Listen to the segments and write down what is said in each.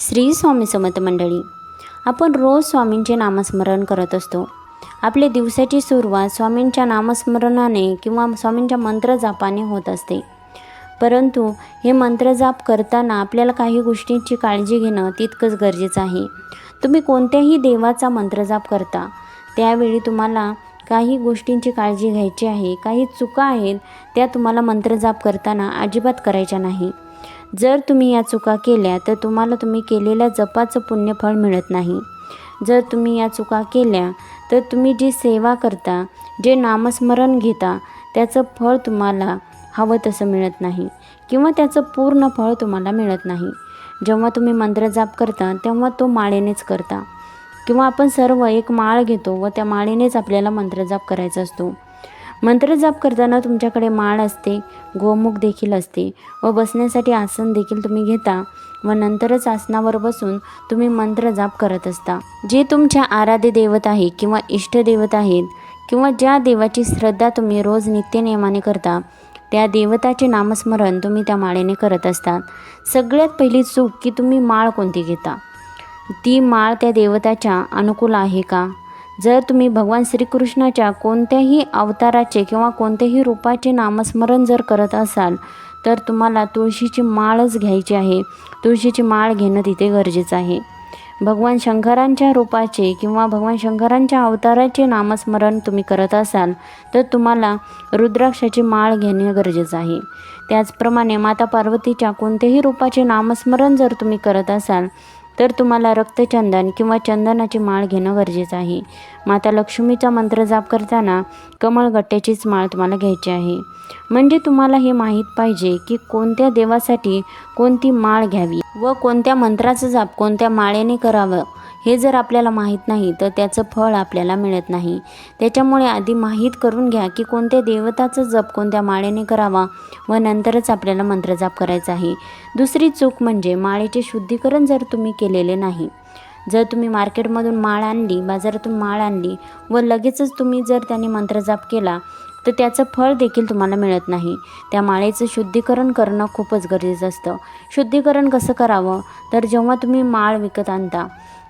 श्री स्वामी समत मंडळी आपण रोज स्वामींचे नामस्मरण करत असतो. आपले दिवसाची सुरुवात स्वामींच्या नामस्मरणाने किंवा स्वामींच्या मंत्रजापाने होत असते. परंतु हे मंत्रजाप करताना आपल्याला काही गोष्टींची काळजी घेणं तितकंच गरजेचं आहे. तुम्ही कोणत्याही देवाचा मंत्रजाप करता त्यावेळी तुम्हाला काही गोष्टींची काळजी घ्यायची आहे काही चुका आहेत त्या तुम्हाला मंत्रजाप करताना अजिबात करायच्या नाही. जर तुम्ही या चुका केल्या तर तुम्हाला तुम्ही केलेल्या जपाचं पुण्यफळ मिळत नाही. जर तुम्ही या चुका केल्या तर तुम्ही जी सेवा करता जे नामस्मरण घेता त्याचं फळ तुम्हाला हवं तसं मिळत नाही किंवा त्याचं पूर्ण फळ तुम्हाला मिळत नाही. जेव्हा तुम्ही मंत्रजाप करता तेव्हा तो माळेनेच करता. किंवा आपण सर्व एक माळ घेतो व त्या माळेनेच आपल्याला मंत्रजाप करायचा असतो. मंत्र जाप करताना तुमच्याकडे माळ असते गोमुख देखील असते व बसण्यासाठी आसन देखील तुम्ही घेता व नंतरच आसनावर बसून तुम्ही मंत्र जाप करत असता. जे तुमच्या आराध्य देवत आहे किंवा इष्टदेवत आहेत किंवा ज्या देवाची श्रद्धा तुम्ही रोज नित्यनियमाने करता त्या देवताचे नामस्मरण तुम्ही त्या माळेने करत असतात सगळ्यात पहिली चूक की तुम्ही माळ कोणती घेता? ती माळ त्या देवताच्या अनुकूल आहे का? जर तुम्ही भगवान श्रीकृष्णाच्या कोणत्याही अवताराचे किंवा कोणत्याही रूपाचे नामस्मरण जर करत असाल तर तुम्हाला तुळशीची माळच घ्यायची आहे. तुळशीची माळ घेणं तिथे गरजेचं आहे. भगवान शंकरांच्या रूपाचे किंवा भगवान शंकरांच्या अवताराचे नामस्मरण तुम्ही करत असाल तर तुम्हाला रुद्राक्षाची माळ घेणे गरजेचं आहे. त्याचप्रमाणे माता पार्वतीच्या कोणत्याही रूपाचे नामस्मरण जर तुम्ही करत असाल तर तुम्हाला रक्तचंदन किंवा चंदनाची माळ घेणं गरजेचं आहे. माता लक्ष्मीचा मंत्र जाप करताना कमळगट्ट्याचीच माळ तुम्हाला घ्यायची आहे. म्हणजे तुम्हाला हे माहीत पाहिजे की कोणत्या देवासाठी कोणती माळ घ्यावी व कोणत्या मंत्राचं जाप कोणत्या माळेने करावं? हे जर आपल्याला माहीत नाही तर त्याचं फळ आपल्याला मिळत नाही. त्याच्यामुळे आधी माहीत करून घ्या की कोणत्या देवताचं जप कोणत्या माळेने करावा व नंतरच आपल्याला मंत्रजाप करायचा आहे. दुसरी चूक म्हणजे माळेचे शुद्धीकरण जर तुम्ही केलेले नाही जर तुम्ही मार्केटमधून माळ आणली बाजारातून माळ आणली व लगेचच तुम्ही जर त्याने मंत्रजाप केला तर त्याचं फळ देखील तुम्हाला मिळत नाही. त्या माळेचं शुद्धीकरण करणं खूपच गरजेचं असतं. शुद्धीकरण कसं करावं? तर जेव्हा तुम्ही माळ विकत आणता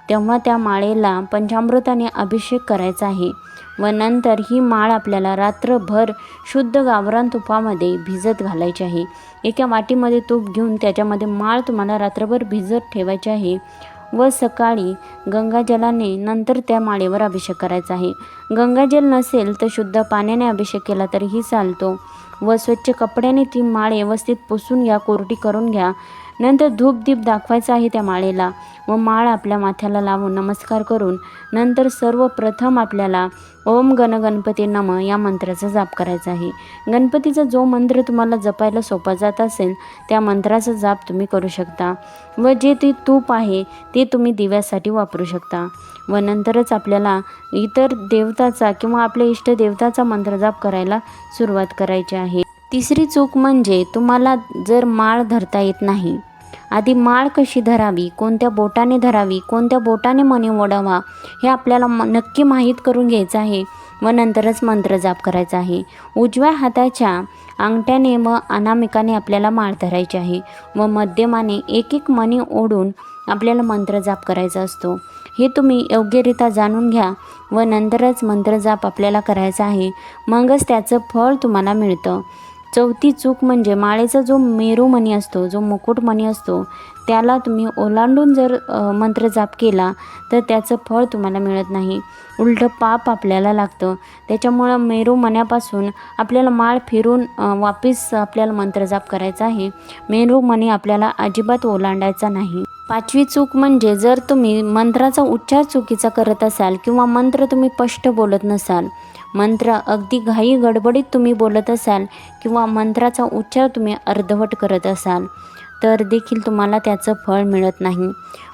तेव्हा त्या माळेला पंचामृताने अभिषेक करायचा आहे व नंतर ही माळ आपल्याला रात्रभर शुद्ध गावरान तुपामध्ये भिजत घालायची आहे. एका वाटीमध्ये तूप घेऊन त्याच्यामध्ये माळ तुम्हाला रात्रभर भिजत ठेवायची आहे व सकाळी गंगाजलाने नंतर त्या माळेवर अभिषेक करायचा आहे. गंगाजल नसेल तर शुद्ध पाण्याने अभिषेक केला तरीही चालतो. व स्वच्छ कपड्याने ती माळ व्यवस्थित पुसून घ्या कोरडी करून घ्या. नंतर धूप दीप दाखवायचा आहे त्या माळेला व माळ आपल्या माथ्याला लावून नमस्कार करून नंतर सर्वप्रथम आपल्याला ओम गण गणपती नम या मंत्राचा जाप करायचा आहे. गणपतीचा जो मंत्र तुम्हाला जपायला सोपा जात असेल त्या मंत्राचा जाप तुम्ही करू शकता व जे ते तूप आहे ते तुम्ही दिव्यासाठी वापरू शकता व नंतरच आपल्याला इतर देवताचा किंवा आपल्या इष्ट देवताचा मंत्रजाप करायला सुरुवात करायची आहे. तिसरी चूक म्हणजे तुम्हाला जर माळ धरता येत नाही आधी माळ कशी धरावी कोणत्या बोटाने धरावी कोणत्या बोटाने मणी ओढावा हे आपल्याला म नक्की माहीत करून घ्यायचं आहे व नंतरच मंत्र जाप करायचा आहे. उजव्या हाताच्या अंगठ्याने व अनामिकाने आपल्याला माळ धरायची आहे व मध्यमाने एक एक मणी ओढून आपल्याला मंत्र जाप करायचा असतो. हे तुम्ही योग्यरित्या जाणून घ्या व नंतरच मंत्रजाप आपल्याला करायचा आहे. मगच त्याचं फळ तुम्हाला मिळतं. चौथी चूक म्हणजे माळेचा जो मेरूमणी असतो जो मुकुटमणी असतो त्याला तुम्ही ओलांडून जर मंत्रजाप केला तर त्याचं फळ तुम्हाला मिळत नाही. उलटं पाप आपल्याला लागतं. त्याच्यामुळं मेरू मण्यापासून आपल्याला माळ फिरून वापिस आपल्याला मंत्रजाप करायचा आहे. मेरू मणी आपल्याला अजिबात ओलांडायचा नाही. पाचवी चूक म्हणजे जर तुम्ही मंत्राचा उच्चार चुकीचा करत असाल किंवा मंत्र तुम्ही स्पष्ट बोलत नसाल मंत्र अगदी घाई गडबडीत तुम्ही बोलत असाल किंवा मंत्राचा उच्चार तुम्ही अर्धवट करत असाल तर देखील तुम्हाला त्याचं फळ मिळत नाही.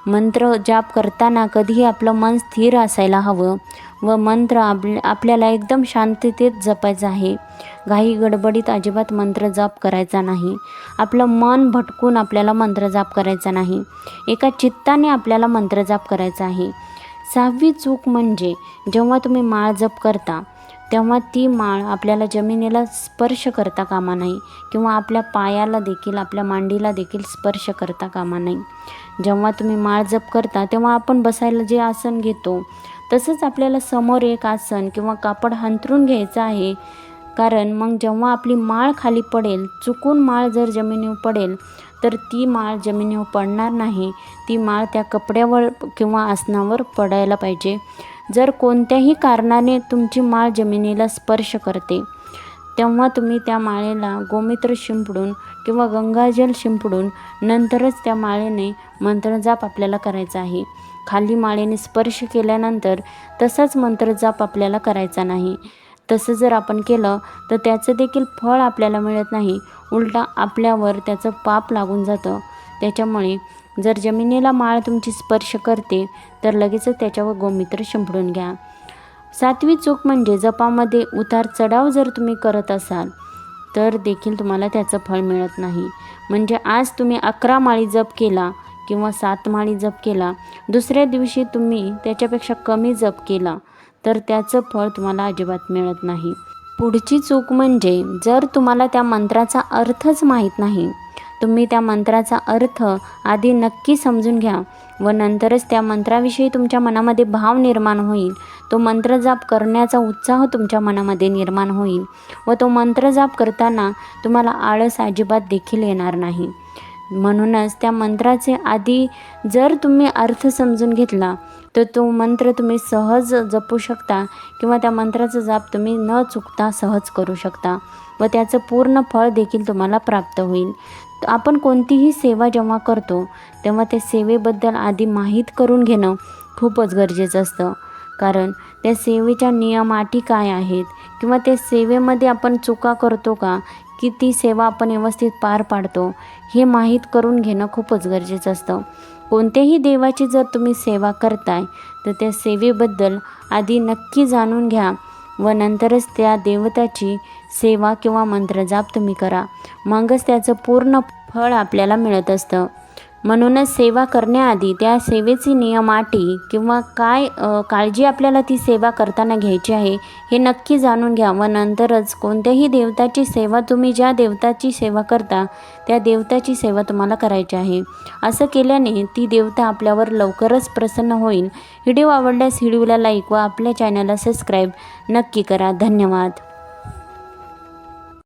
मंत्र जाप करताना कधीही आपलं मन स्थिर असायला हवं. व मंत्र आप आपल्याला एकदम शांततेत जपायचं आहे. घाई गडबडीत अजिबात मंत्र जाप करायचा नाही. आपलं मन भटकून आपल्याला मंत्र जाप करायचा नाही. एका चित्ताने आपल्याला मंत्र जाप करायचा आहे. सहावी चूक म्हणजे जेव्हा तुम्ही माळ जप करता तेव्हा ती माळ आपल्याला जमिनीला स्पर्श करता कामा नाही किंवा आपल्या पायाला देखील आपल्या मांडीला देखील स्पर्श करता कामा नाही. जेव्हा तुम्ही माळ जप करता तेव्हा आपण बसायला जे आसन घेतो तसंच आपल्याला समोर एक आसन किंवा कापड हंतरून घ्यायचं आहे. कारण मग जेव्हा आपली माळ खाली पडेल चुकून माळ जर जमिनीवर पडेल तर ती माळ जमिनीवर पडणार नाही. ती माळ त्या कपड्यावर किंवा आसनावर पडायला पाहिजे. जर कोणत्याही कारणाने तुमची माळ जमिनीला स्पर्श करते तेव्हा तुम्ही त्या माळेला गोमित्र शिंपडून किंवा गंगाजल शिंपडून नंतरच त्या माळेने मंत्रजाप आपल्याला करायचा आहे. खाली माळेने स्पर्श केल्यानंतर तसाच मंत्रजाप आपल्याला करायचा नाही. तसं जर आपण केलं तर त्याचं देखील फळ आपल्याला मिळत नाही. उलटा आपल्यावर त्याचं पाप लागून जातं. त्याच्यामुळे जर जमिनीला माळ तुमची स्पर्श करते तर लगेचच त्याच्यावर गोमित्र शिंपडून घ्या. सातवी चूक म्हणजे जपामध्ये उतार चढाव जर तुम्ही करत असाल तर देखील तुम्हाला त्याचं फळ मिळत नाही. म्हणजे आज तुम्ही अकरा माळी जप केला किंवा सात माळी जप केला दुसऱ्या दिवशी तुम्ही त्याच्यापेक्षा कमी जप केला तर त्याचं फळ तुम्हाला अजिबात मिळत नाही. पुढची चूक म्हणजे जर तुम्हाला त्या मंत्राचा अर्थच माहीत नाही तुम्ही त्या मंत्राचा अर्थ आधी नक्की समजून घ्या व नंतरच त्या मंत्राविषयी तुमच्या मनामध्ये भाव निर्माण होईल. तो मंत्रजाप करण्याचा उत्साह तुमच्या मनामध्ये निर्माण होईल व तो मंत्रजाप करताना तुम्हाला आळस अजिबात देखील येणार नाही. म्हणूनच त्या मंत्राचे आधी जर तुम्ही अर्थ समजून घेतला तर तो मंत्र तुम्ही सहज जपू शकता किंवा त्या मंत्राचा जाप तुम्ही न चुकता सहज करू शकता व त्याचं पूर्ण फळ देखील तुम्हाला प्राप्त होईल. आपण कोणतीही सेवा जेव्हा करतो तेव्हा त्या सेवेबद्दल आधी माहीत करून घेणं खूपच गरजेचं असतं. कारण त्या सेवेच्या नियमाटी काय आहेत किंवा त्या सेवेमध्ये आपण चुका करतो का की ती सेवा आपण व्यवस्थित पार पाडतो हे माहीत करून घेणं खूपच गरजेचं असतं. कोणत्याही देवाची जर तुम्ही सेवा करताय तर त्या सेवेबद्दल आधी नक्की जाणून घ्या व नंतरच त्या देवताची सेवा किंवा मंत्रजाप तुम्ही करा. मगच त्याचं पूर्ण फळ आपल्याला मिळत असतं. म्हणूनच सेवा करण्याआधी त्या सेवेची नियमाटी किंवा काय काळजी आपल्याला ती सेवा करताना घ्यायची आहे हे नक्की जाणून घ्या व नंतरच कोणत्याही देवताची सेवा तुम्ही ज्या देवताची सेवा करता त्या देवताची सेवा तुम्हाला करायची आहे. असं केल्याने ती देवता आपल्यावर लवकरच प्रसन्न होईल. व्हिडिओ आवडल्यास व्हिडिओला लाईक व आपल्या चॅनलला सबस्क्राईब नक्की करा. धन्यवाद.